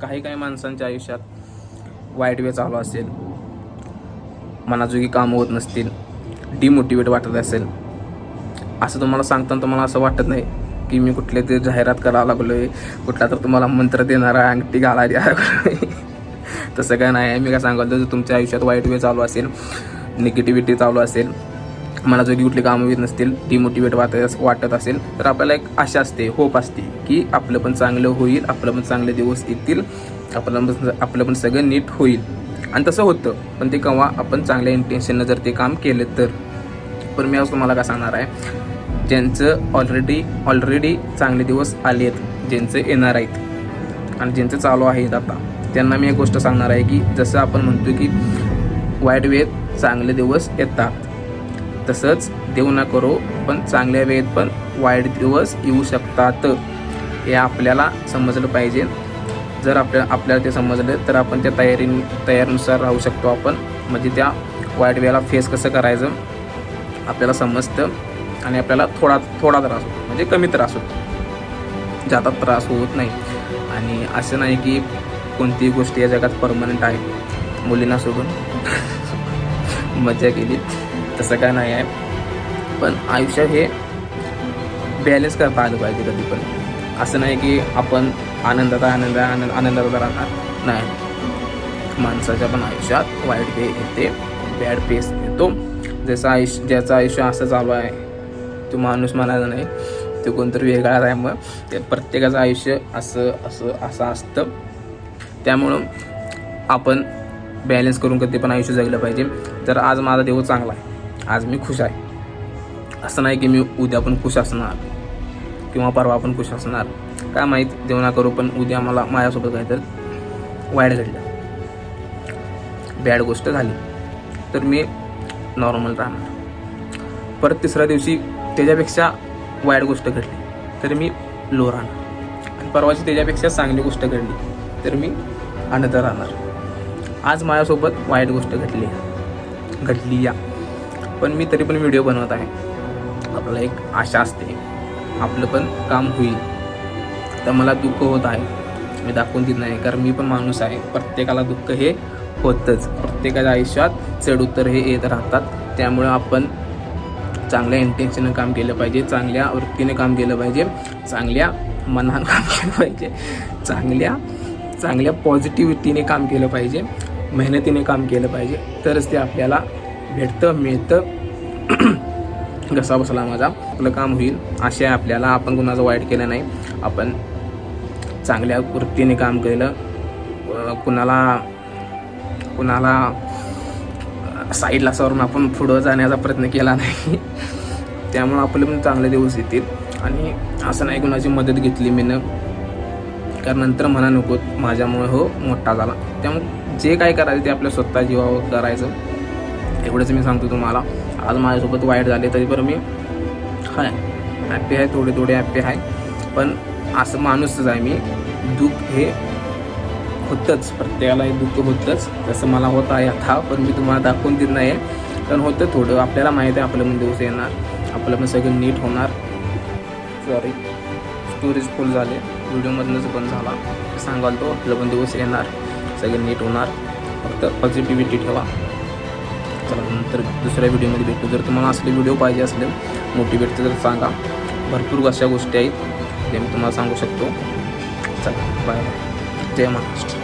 काही काही माणसांच्या आयुष्यात वाईट वे चालू असेल मनाजोगी कामं होत नसतील डिमोटिवेट वाटत असेल. असं तुम्हाला सांगताना तुम्हाला असं वाटत नाही की मी कुठले ते जाहिरात करायला लागलो आहे कुठला तर तुम्हाला मंत्र देणारा अंगठी घालायला लागलो तसं काय नाही. आहे मी काय सांगाल तर तुमच्या आयुष्यात वाईट वे चालू असेल निगेटिव्हिटी चालू असेल मनाजोगी कुठली कामं येत नसतील डिमोटिवेट वाटत वाटत असेल तर आपल्याला एक आशा असते होप असते की आपलं पण चांगलं होईल आपलं पण चांगले दिवस येतील आपलं पण आपलं पण सगळं नीट होईल. आणि तसं होतं पण ते केव्हा आपण चांगल्या इंटेन्शननं जर ते काम केलं तर. पण मी आज तुम्हाला काय सांगणार आहे ज्यांचं ऑलरेडी ऑलरेडी चांगले दिवस आले आहेत ज्यांचं येणार आहेत आणि ज्यांचं चालू आहेत आता त्यांना मी एक गोष्ट सांगणार आहे की जसं आपण म्हणतो की वाईट वेळेत चांगले दिवस येतात तसंच देऊ न करो पण चांगल्या वेळेत पण वाईट दिवस येऊ शकतात. हे आपल्याला समजलं पाहिजे. जर आपल्या आपल्याला ते समजलं तर आपण त्या तयारी तयारीनुसार राहू शकतो आपण. म्हणजे त्या वाईट वेळेला फेस कसं करायचं? आपल्याला समजतं आणि आपल्याला थोडा थोडा त्रास होतो. म्हणजे कमी त्रास होतो. जादा त्रास होत नाही. आणि असं नाही की कोणतीही गोष्ट या जगात परमनंट आहे. मुलींना सोडून. मजा केली. तसं काय नाही आहे. पण आयुष्य हे बॅलेन्स करता आलं पाहिजे कधी पण. असं नाही की आपण आनंदात आनंद आनंद आनंदात राहणार नाही. माणसाच्या पण आयुष्यात वाईट पे येते बॅड पेस येतो. जसं आयुष्य ज्याचं आयुष्य असं चालू आहे तो माणूस म्हणायचा नाही. तो कोणतरी वेगळा आहे मग. ते प्रत्येकाचं आयुष्य असं असं असं असतं. त्यामुळं आपण बॅलन्स करून कधी पण आयुष्य जगलं पाहिजे. तर आज माझा दिवस चांगला आहे. आज मी खुश आहे. असं नाही की मी उद्या पण खुश असणार किंवा परवा पण खुश असणार. काय माहीत देवना करू पण उद्या मला माझ्यासोबत काय तर वाईट घडलं. बॅड गोष्ट झाली तर मी नॉर्मल राहणार. परत तिसऱ्या दिवशी त्याच्यापेक्षा वाईट गोष्ट घडली तर मी लो राहणार. आणि परवाची त्याच्यापेक्षा चांगली गोष्ट घडली तर मी आनंद राहणार. आज माझ्यासोबत वाईट गोष्ट घडली घडली या. पण मी तरी पण व्हिडिओ बनवत आहे. आपल्याला एक आशा असते. आपलं पण काम होईल. तर मला दुःख होत आहे. मी दाखवून देत नाही. कारण मी पण माणूस आहे. प्रत्येकाला दुःख हे होतंच. प्रत्येकाच्या आयुष्यात चढउत्तर हे येत राहतात. त्यामुळं आपण चांगल्या इंटेन्शनं काम केलं पाहिजे. चांगल्या वृत्तीने काम केलं पाहिजे. चांगल्या मनानं काम केलं पाहिजे. चांगल्या चांगल्या पॉझिटिव्हिटीने काम केलं पाहिजे. मेहनतीने काम केलं पाहिजे. तरच ते आपल्याला भेटतं मिळतं. घसा बसला माझा. आपलं काम होईल. असे आहे आपल्याला. आपण कुणाचं वाईट केलं नाही. आपण चांगल्या वृत्तीने काम केलं. कुणाला कुणाला साईडला सरून आपण पुढं जाण्याचा प्रयत्न केला नाही. त्यामुळं आपले पण चांगले दिवस येतील. आणि असं नाही कुणाची मदत घेतली मीनं कारण नंतर म्हणा नको. माझ्यामुळे हो मोठा झाला. त्यामुळे जे काय करायचं ते आपल्या स्वतः जीवावर करायचं. एवढंच मी सांगतो तुम्हाला. आज माझ्यासोबत वाईट झाले तरी पण मी हाय हॅप्पी आहे थोडे थोडे हॅप्पी आहे. पण असं माणूसच आहे मी. दुःख हे होतंच प्रत्येकाला हे दुःख होतंच. तसं मला होत आहे आता पण मी तुम्हाला दाखवून देत नाही आहे कारण होतं थोडं आपल्याला माहीत आहे आपलं पण दिवस येणार. आपलं पण सगळं नीट होणार. सॉरी स्टोरेज फुल झाले. व्हिडिओमधनंच बंद झाला. सांगाल तो आपलं पण दिवस येणार. सगळं नीट होणार. फक्त पॉझिटिव्हिटी ठेवा. चला नंतर दुसऱ्या व्हिडिओमध्ये भेटू. जर तुम्हाला असले व्हिडिओ पाहिजे असले मोटिवेट तर सांगा. भरपूर अशा गोष्टी आहेत जे मी तुम्हाला सांगू शकतो. चला बाय बाय जय महाराष्ट्र.